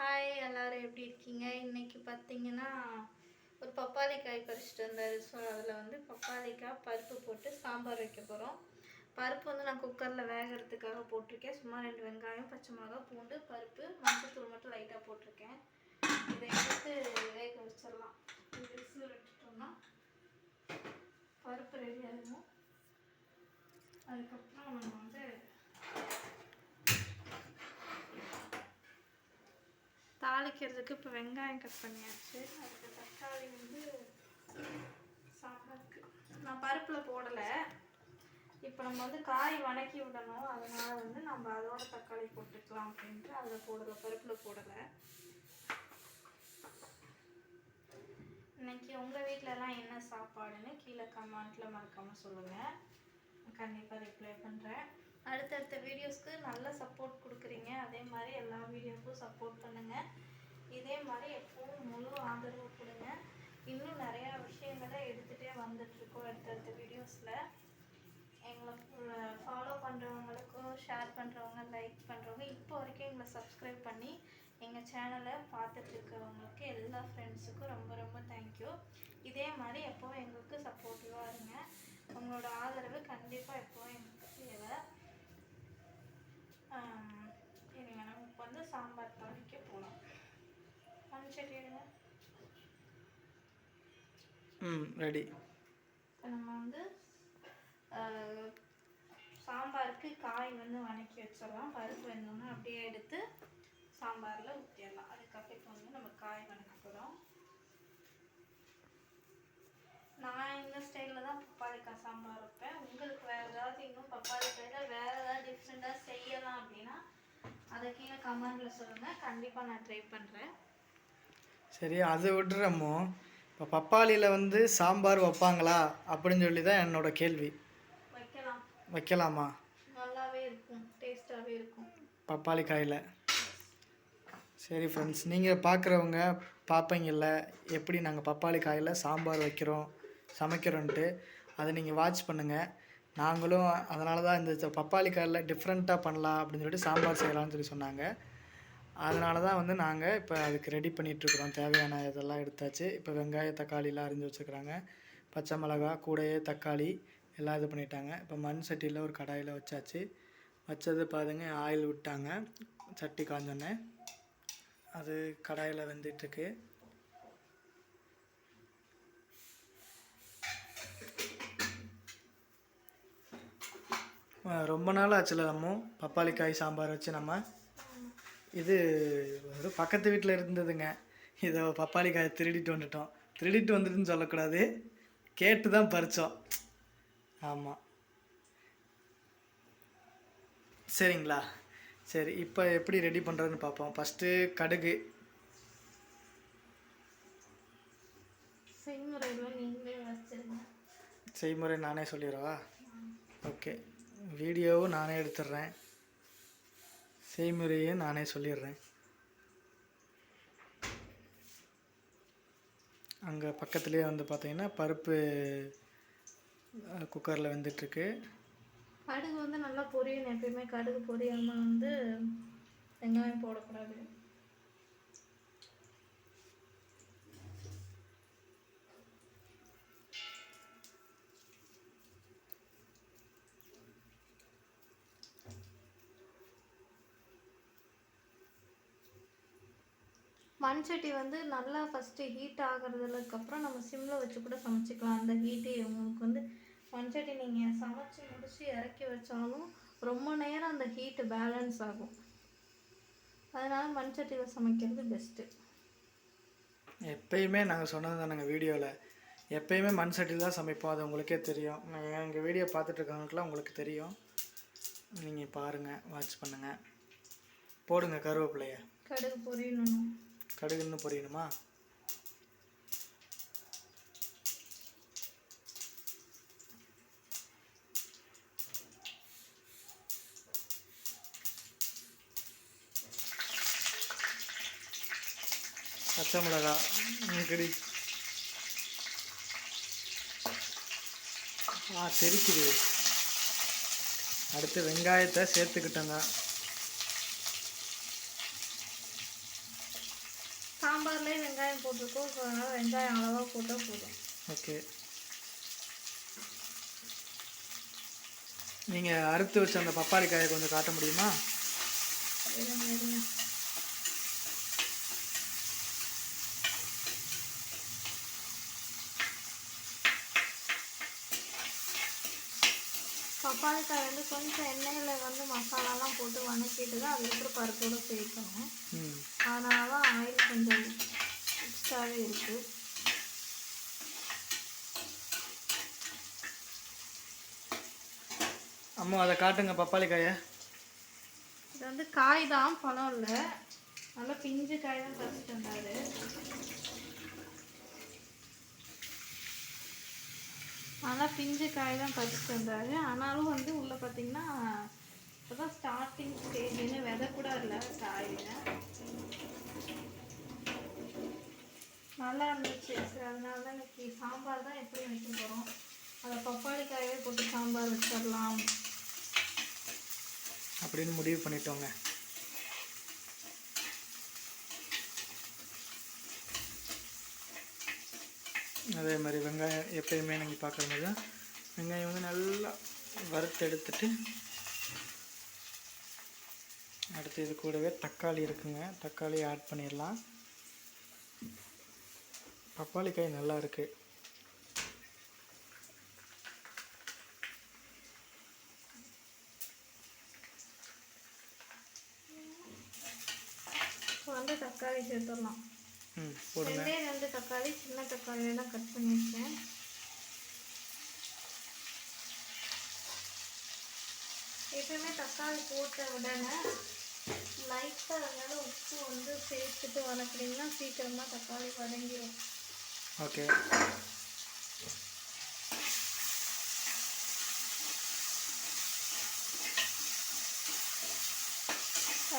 Hi எல்லாரும் எப்படி இருக்கீங்க? இன்னைக்கு பார்த்தீங்கன்னா ஒரு பப்பாளி காய் பறிச்சுட்டு ஸோ அதில் வந்து பப்பாளிக்காய் பருப்பு போட்டு சாம்பார் வைக்க போகிறோம் பருப்பு வந்து நான் குக்கரில் வேகிறதுக்காக போட்டிருக்கேன். சும்மா ரெண்டு வெங்காயம் பச்சை மிளகாய் பூண்டு பருப்பு மஞ்சத்தூள் மட்டும் லைட்டாக போட்டிருக்கேன். இதை எடுத்து வேக வச்சிடலாம். விசில் விட்டுட்டோம்னா பருப்பு ரெடி ஆகும் அதுக்கப்புறம் நம்ம வந்து வைக்கிறதுக்கு இப்போ வெங்காயம் கட் பண்ணியாச்சு. அதுக்கு தக்காளி வந்து சாம்பாருக்கு. நான் பருப்பில் போடலை. இப்போ நம்ம வந்து காய் வணக்கி விடணும். அதனால் வந்து நம்ம அதோட தக்காளி போட்டுக்கலாம் அப்படின்ட்டு அதில் போடலை பருப்பில் போடலை. இன்னைக்கு உங்கள் வீட்டிலலாம் என்ன சாப்பாடுன்னு கீழே கமெண்ட்டில் மறக்காமல் சொல்லுங்கள் கண்டிப்பாக ரிப்ளை பண்ணுறேன் அடுத்தடுத்த வீடியோஸ்க்கு நல்ல சப்போர்ட் கொடுக்குறீங்க. அதே மாதிரி எல்லா வீடியோக்கும் சப்போர்ட் பண்ணுங்கள் இதே மாதிரி எப்பவும் முழு ஆதரவு கொடுங்க. இன்னும் நிறையா விஷயங்களை எடுத்துகிட்டே வந்துட்ருக்கோம் அடுத்தடுத்த வீடியோஸில் எங்களை ஃபாலோ பண்ணுறவங்களுக்கும் ஷேர் பண்ணுறவங்க லைக் பண்ணுறவங்க இப்போ வரைக்கும் எங்களை சப்ஸ்கிரைப் பண்ணி எங்கள் சேனலை பார்த்துட்டு எல்லா ஃப்ரெண்ட்ஸுக்கும் ரொம்ப ரொம்ப தேங்க்யூ இதே மாதிரி எப்போவும் எங்களுக்கு சப்போர்ட்டிவாக இருங்க. உங்களோட ஆதரவு கண்டிப்பாக எப்போவும் எங்களுக்கு தேவை. ஆம், நமக்கு வந்து சாம்பார் தாளிக்க போகலாம் மண் சட்டி எடுங்க ம் ரெடி நம்ம வந்து சாம்பாருக்கு காய் வந்து வணக்கி வச்சிடலாம். பருப்பு வெந்தோம்னா அப்படியே எடுத்து சாம்பாரில் ஊற்றிடலாம் அதுக்கப்புறம் இப்போ வந்து நம்ம காய் வணக்க போகிறோம் நான் இந்த ஸ்டைலில் தான் பப்பாளிக்காய் சாம்பார் வைப்பேன். உங்களுக்கு வேறு ஏதாவது இன்னும் பப்பாளிக்காயில் வேறு ஏதாவது டிஃப்ரெண்ட்டாக செய்யலாம் அப்படின்னா அதை கீழே கமெண்டில் சொல்லுங்கள் கண்டிப்பாக நான் ட்ரை பண்ணுறேன் சரி அதை விட்டுறமோ இப்போ பப்பாளியில் வந்து சாம்பார் வைப்பாங்களா? அப்படின்னு சொல்லி தான் என்னோட கேள்வி. வைக்கலாம். வைக்கலாமா? நல்லாவே இருக்கும். டேஸ்ட்டாகவே இருக்கும். பப்பாளி காயில். சரி ஃப்ரெண்ட்ஸ் நீங்கள் பார்க்குறவங்க பார்ப்பீங்கல்ல எப்படி நாங்கள் பப்பாளி காயில் சாம்பார் வைக்கிறோம் சமைக்கிறோன்ட்டு அதை நீங்கள் வாட்ச் பண்ணுங்கள் நாங்களும் அதனால தான் இந்த பப்பாளி காயில் டிஃப்ரெண்ட்டாக பண்ணலாம் அப்படின்னு சொல்லிட்டு சாம்பார் செய்யலாம்னு சொல்லி சொன்னாங்க. அதனால தான் வந்து நாங்கள் இப்போ அதுக்கு ரெடி பண்ணிகிட்ருக்குறோம் தேவையான இதெல்லாம் எடுத்தாச்சு. இப்போ வெங்காயம் தக்காளிலாம் அரிஞ்சு வச்சுருக்குறாங்க. பச்சை மிளகா கூடையே தக்காளி எல்லாம் இது பண்ணிட்டாங்க. இப்போ மண் சட்டியில் ஒரு கடாயில் வச்சாச்சு. வச்சது பாருங்க ஆயில் விட்டாங்க. சட்டி காஞ்சோன்னே அது கடாயில் வெந்துட்டுருக்கு. ரொம்ப நாள் ஆச்சுல நம்ம பப்பாளிக்காய் சாம்பார் வச்சு நம்ம இது ஒரு பக்கத்து வீட்டில் இருந்ததுங்க. இதை பப்பாளி காயை திருடிட்டு வந்துட்டோம். திருடிட்டு வந்துட்டுன்னு சொல்லக்கூடாது. கேட்டு தான் பறித்தோம் ஆமாம் சரிங்களா? சரி இப்போ எப்படி ரெடி பண்ணுறதுன்னு பார்ப்போம். ஃபஸ்ட்டு கடுகு. செய்முறை நானே சொல்லிடவா? ஓகே வீடியோவும் நானே எடுத்துடுறேன். செய்முறையும் நானே சொல்லிடுறேன். அங்கே பக்கத்துலேயே வந்து பார்த்தீங்கன்னா பருப்பு குக்கரில் வெந்துட்டுருக்கு. கடுகு வந்து நல்லா பொரியணும். எப்பயுமே கடுகு பொரியாமல் வந்து வெங்காயம் போடக்கூடாது. மண் சட்டி வந்து நல்லா ஃபஸ்ட்டு ஹீட் ஆகிறதுலக்கப்புறம் நம்ம சிம்மில் வச்சு கூட சமைச்சிக்கலாம். அந்த ஹீட்டே உங்களுக்கு வந்து மண் சட்டி நீங்கள் சமைச்சு முடிச்சு இறக்கி வச்சாலும் ரொம்ப நேரம் அந்த ஹீட்டு பேலன்ஸ் ஆகும். அதனால மண் சட்டியில் சமைக்கிறது பெஸ்ட்டு எப்பயுமே நாங்கள் சொன்னது தானேங்க வீடியோவில் எப்பயுமே மண் சட்டியில் தான் சமைப்போம். அது உங்களுக்கே தெரியும். நான் எங்கள் வீடியோ பார்த்துட்டு இருக்கவங்களுக்குலாம் உங்களுக்கு தெரியும். நீங்கள் பாருங்கள் வாட்ச் பண்ணுங்கள் போடுங்க கருவேப்பிலைய. கடுகு பொரியணும் கடுகுன்னு பொரியணுமா? பச்சை மிளகா கடி ஆ தெரிக்குது. அடுத்து வெங்காயத்தை சேர்த்துக்கிட்டேங்க. போட்டிருக்கோம் ஸோ அதனால் வெங்காயம் அளவாக போட்டால் போதும் ஓகே நீங்கள் அறுத்து வச்ச அந்த பப்பாளி காயை கொஞ்சம் காட்ட முடியுமா? இருங்க இருங்க பப்பாளி காய் வந்து கொஞ்சம் எண்ணெயில் வந்து மசாலாலாம் போட்டு வதக்கிட்டு தான் அதுக்கப்புறம் பருப்போடு சேர்க்கணும். அதனால தான் ஆயில் கொஞ்சம் எக்ஸ்ட்ராவே இருக்குது அம்மா அதை காட்டுங்க பப்பாளி காயை இது வந்து காய் தான் பழம் இல்லை. நல்லா பிஞ்சு காய் தான் பறிச்சுட்டு வந்தாரு. நல்லா பிஞ்சு காய் தான் பறிச்சுட்டு வந்தாரு. ஆனாலும் வந்து உள்ளே பார்த்தீங்கன்னா இப்போதான் ஸ்டார்டிங் ஸ்டேஜ்னு விதை கூட இல்லை காயில் நல்லா இருந்துச்சு. அதனால தான் இன்னைக்கு சாம்பார் தான் எப்படி வைக்க போகிறோம் அதை பப்பாளிக்காயே போட்டு சாம்பார் வச்சிடலாம். அப்படின்னு முடிவு பண்ணிட்டோங்க. அதே மாதிரி வெங்காயம் எப்பயுமே நீங்கள் பார்க்குற மாதிரி தான். வெங்காயம் வந்து நல்லா வறுத்து எடுத்துட்டு அடுத்து இது கூடவே தக்காளி இருக்குங்க. தக்காளி ஆட் பண்ணிடலாம். பப்பாளி காய் நல்லா இருக்கு. வந்து தக்காளி சேர்த்துடலாம். ரெண்டே ரெண்டு தக்காளி சின்ன தக்காளியெல்லாம் கட் பண்ணி வச்சேன். எப்பயுமே தக்காளி போட்ட உடனே லைட்டாக அதனால உப்பு வந்து சேர்த்துட்டு வதக்குறீங்கன்னா சீக்கிரமாக தக்காளி வதங்கிடும் ஓகே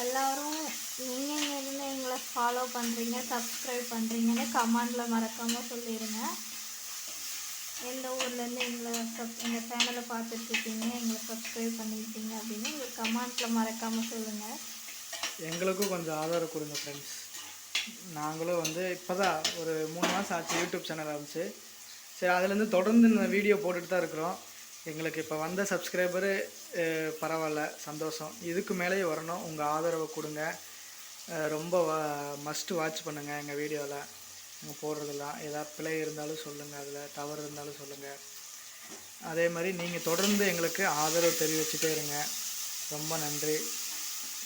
எல்லாரும் நீங்கள் இருந்து எங்களை ஃபாலோ பண்ணுறீங்க சப்ஸ்கிரைப் பண்ணுறீங்கன்னு கமெண்டில் மறக்காமல் சொல்லிடுங்க எந்த ஊர்லேருந்து எங்களை சப் எங்கள் சேனலை பார்த்துட்ருக்கீங்க எங்களை சப்ஸ்கிரைப் பண்ணியிருக்கீங்க அப்படின்னு எங்களுக்கு கமெண்ட்டில் மறக்காமல் சொல்லுங்கள் எங்களுக்கும் கொஞ்சம் ஆதரவு கொடுங்க ஃப்ரெண்ட்ஸ் நாங்களும் வந்து இப்போ தான் ஒரு மூணு மாதம் ஆச்சு யூடியூப் சேனல் ஆரம்பிச்சு சரி அதுலேருந்து தொடர்ந்து இந்த வீடியோ போட்டுட்டு தான் இருக்கிறோம். எங்களுக்கு இப்போ வந்த சப்ஸ்கிரைபரு பரவாயில்ல சந்தோஷம். இதுக்கு மேலேயே வரணும். உங்கள் ஆதரவை கொடுங்க. ரொம்ப ரொம்ப மஸ்ட்டு வாட்ச் பண்ணுங்கள் எங்கள் வீடியோவில் நீங்கள் போடுறதெல்லாம். ஏதாவது பிழை இருந்தாலும் சொல்லுங்கள் அதில். தவறு இருந்தாலும் சொல்லுங்கள் அதே மாதிரி நீங்கள் தொடர்ந்து எங்களுக்கு ஆதரவு தெரிவிச்சுட்டே இருங்க. ரொம்ப நன்றி.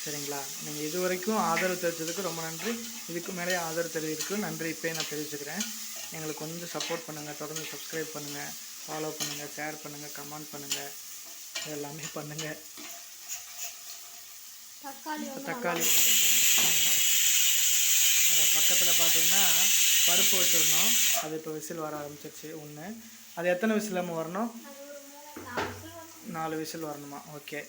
சரிங்களா? நீங்கள் இது வரைக்கும் ஆதரவு தெரிவித்ததுக்கு ரொம்ப நன்றி. இதுக்கு மேலே ஆதரவு தெரிவிக்கிறதுக்கு நன்றி. இப்போயே நான் தெரிவிச்சுக்கிறேன். எங்களுக்கு கொஞ்சம் சப்போர்ட் பண்ணுங்கள் தொடர்ந்து சப்ஸ்கிரைப் பண்ணுங்கள் ஃபாலோ பண்ணுங்கள் ஷேர் பண்ணுங்கள் கமெண்ட் பண்ணுங்கள் எல்லாமே பண்ணுங்கள் தக்காளி பக்கத்தில் பார்த்தீங்கன்னா பருப்பு வச்சுருந்தோம். அது இப்போ விசில் வர ஆரம்பிச்சிருச்சு. ஒன்று அது எத்தனை விசில் நம்ம வரணும். நாலு விசில் வரணுமா? ஓகே.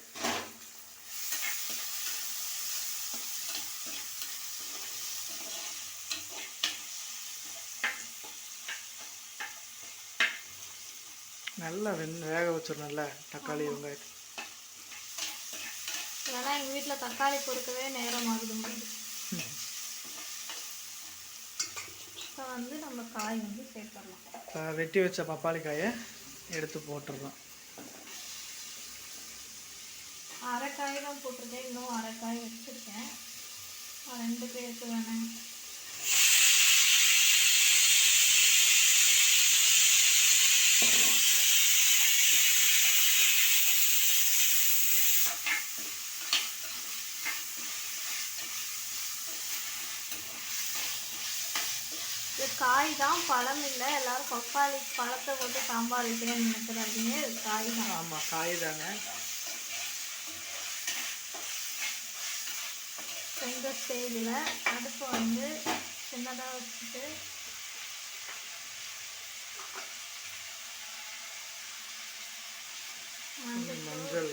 நல்லா வெந் வேக வச்சிடணும்ல தக்காளி வெங்காயத்தை ஏன்னா எங்கள் வீட்டில் தக்காளி பொறுக்கவே நேரம் ஆகுது இப்போ வந்து நம்ம காய் வந்து சேர்த்துடலாம். வெட்டி வச்ச பப்பாளி காயை எடுத்து போட்டுடுறோம் அரை காய் தான் போட்டிருக்கேன். இன்னும் அரை காய் வச்சுருக்கேன். ரெண்டு பேருக்கு வேணாம் இது காய் தான் பழம் இல்லை எல்லாரும் பப்பாளி பழத்தை போட்டு சாம்பார் வைக்கிறேன்னு நினைக்கிறாதீங்க. இது காய் தான். ஆமாம் காய் தாங்க இந்த ஸ்டேஜில் அடுப்பை வந்து சின்னதாக வச்சுட்டு மஞ்சள். மஞ்சள்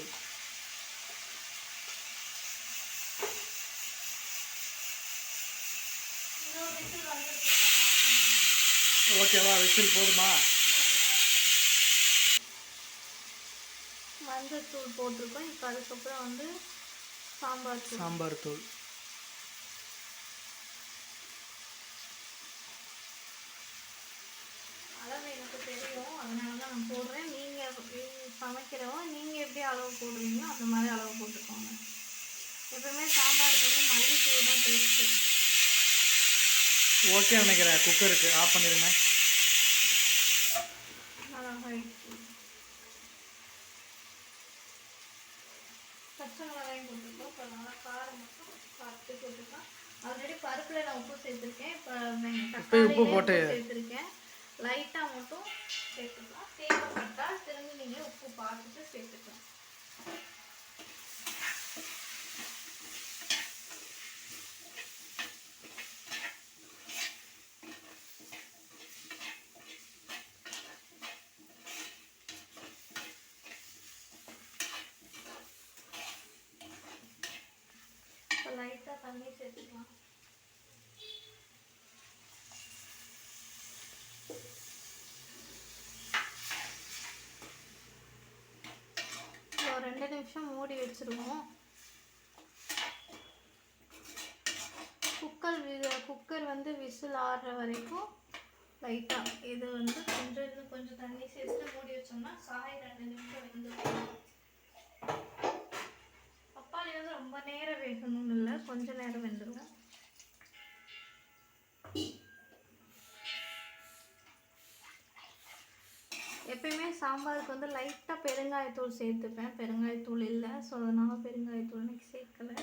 ஓகேவா விசில் போதுமா? மஞ்சத்தூள் போட்டிருக்கோம். இப்போ அதுக்கப்புறம் வந்து சாம்பார் தூள். சாம்பார் தூள். அளவு எனக்கு தெரியும். அதனால தான் நான் போடுறேன். நீங்கள் சமைக்கிறவங்க நீங்கள் எப்படி அளவு போடுறீங்களோ அந்த மாதிரி அளவு போட்டுக்கோங்க. எப்பவுமே சாம்பார் வந்து மல்லித்தூள் தான் டேஸ்ட்டு ஓகே நினைக்கிறேன். குக்கருக்கு ஆஃப் பண்ணிடுங்க. பச்சை மிளகாயும் போட்டுருக்கோம். இப்போ நல்லா காரம் மட்டும் பார்த்து போட்டுக்கலாம் ஆல்ரெடி பருப்பில் நான் உப்பு சேர்த்துருக்கேன். இப்போ உப்பு போட்டு- சேர்த்துருக்கேன் லைட்டாக மட்டும் சேர்த்துக்கலாம் தேவைப்பட்டால் திரும்பி நீங்கள் உப்பு பார்த்துட்டு சேர்த்துக்கலாம் இப்போ லைட்டாக தண்ணி சேர்த்துக்கலாம். ஒரு ரெண்டு நிமிஷம் மூடி வச்சிருவோம். குக்கர் குக்கர் வந்து விசில் ஆடுற வரைக்கும் லைட்டாக இது வந்து கொஞ்சம் இன்னும் கொஞ்சம் தண்ணி சேர்த்து மூடி வச்சோம்னா சாய் ரெண்டு நிமிஷம் வெந்துடும் பப்பாளி வந்து ரொம்ப நேரம் வேகணும்னு இல்லை கொஞ்ச நேரம் வெந்துடும் எப்பயுமே சாம்பாருக்கு வந்து லைட்டாக பெருங்காயத்தூள் சேர்த்துப்பேன். பெருங்காயத்தூள் இல்லை ஸோ அதனால் பெருங்காயத்தூள் எனக்கு சேர்க்கலை.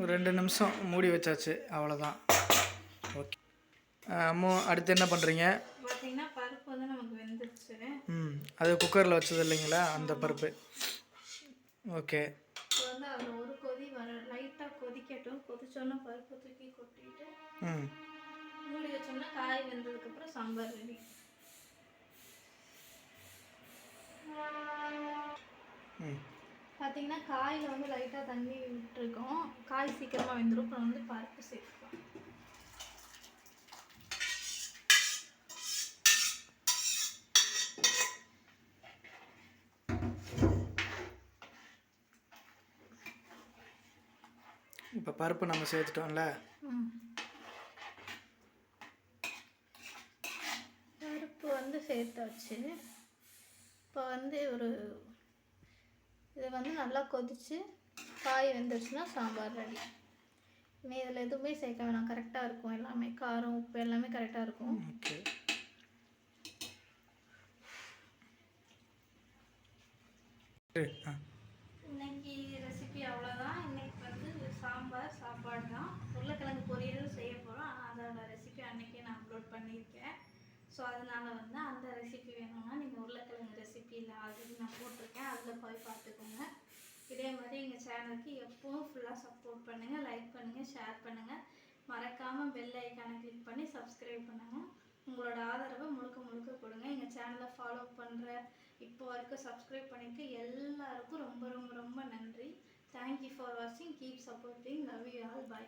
ஒரு ரெண்டு நிமிஷம் மூடி வச்சாச்சு அவ்வளோதான் அம்மோ அடுத்து என்ன பண்ணுறீங்க பார்த்தீங்கன்னா பருப்பு வந்து நமக்கு வெந்துருச்சு. ம் அது குக்கரில் வச்சது இல்லைங்களா அந்த பருப்பு? ஓகே. வந்து அதில் ஒரு கொதி வர லைட்டாக கொதிக்கட்டும். கொதிச்சோன்னா பருப்பு தூக்கி கொட்டிட்டு ம். மூடி வச்சோம்னா காய் வெந்ததுக்கப்புறம் சாம்பார் ரெடி. பார்த்தீங்கன்னா காயில் வந்து லைட்டாக தண்ணி விட்டுருக்கோம். காய் சீக்கிரமாக வெந்துடும் அப்புறம் வந்து பருப்பு சேர்த்துக்கலாம் இப்போ பருப்பு நம்ம சேர்த்துட்டோம்ல. பருப்பு வந்து சேர்த்தாச்சு. இப்போ வந்து ஒரு இது வந்து நல்லா கொதிச்சு காய் வெந்துருச்சுன்னா சாம்பார் ரெடி. இனி இதில் எதுவுமே சேர்க்க வேணாம். கரெக்டாக இருக்கும் எல்லாமே. காரம் உப்பு எல்லாமே கரெக்டாக இருக்கும். ஓகே. ஆ இன்னைக்கு ரெசிபி அவ்வளோதான் இன்னைக்கு வந்து சாம்பார் சாப்பாடு தான் உருளைக்கிழங்கு பொரியல் செய்ய போகிறோம் ஆனால் அதோட ரெசிபி அன்னைக்கே நான் அப்லோட் பண்ணியிருக்கேன் ஸோ அதனால வந்து அந்த ரெசிபி வேணும்னா நீங்கள் உருளைக்கிழங்கு ரெசிபியில் ஆல்ரெடி நான் போட்டிருக்கேன். அதில் போய் பார்த்துக்கோங்க. இதே மாதிரி எங்கள் சேனலுக்கு எப்பவும் ஃபுல்லாக சப்போர்ட் பண்ணுங்கள் லைக் பண்ணுங்கள் ஷேர் பண்ணுங்கள் மறக்காமல் பெல் ஐக்கானை கிளிக் பண்ணி சப்ஸ்கிரைப் பண்ணுங்கள் உங்களோட ஆதரவை முழுக்க முழுக்க கொடுங்க. எங்கள் சேனலை ஃபாலோ பண்ணுற இப்போ வரைக்கும் சப்ஸ்கிரைப் பண்ணிக்க எல்லாருக்கும் ரொம்ப ரொம்ப ரொம்ப நன்றி. தேங்க்யூ ஃபார் வாட்சிங் keep supporting love you all bye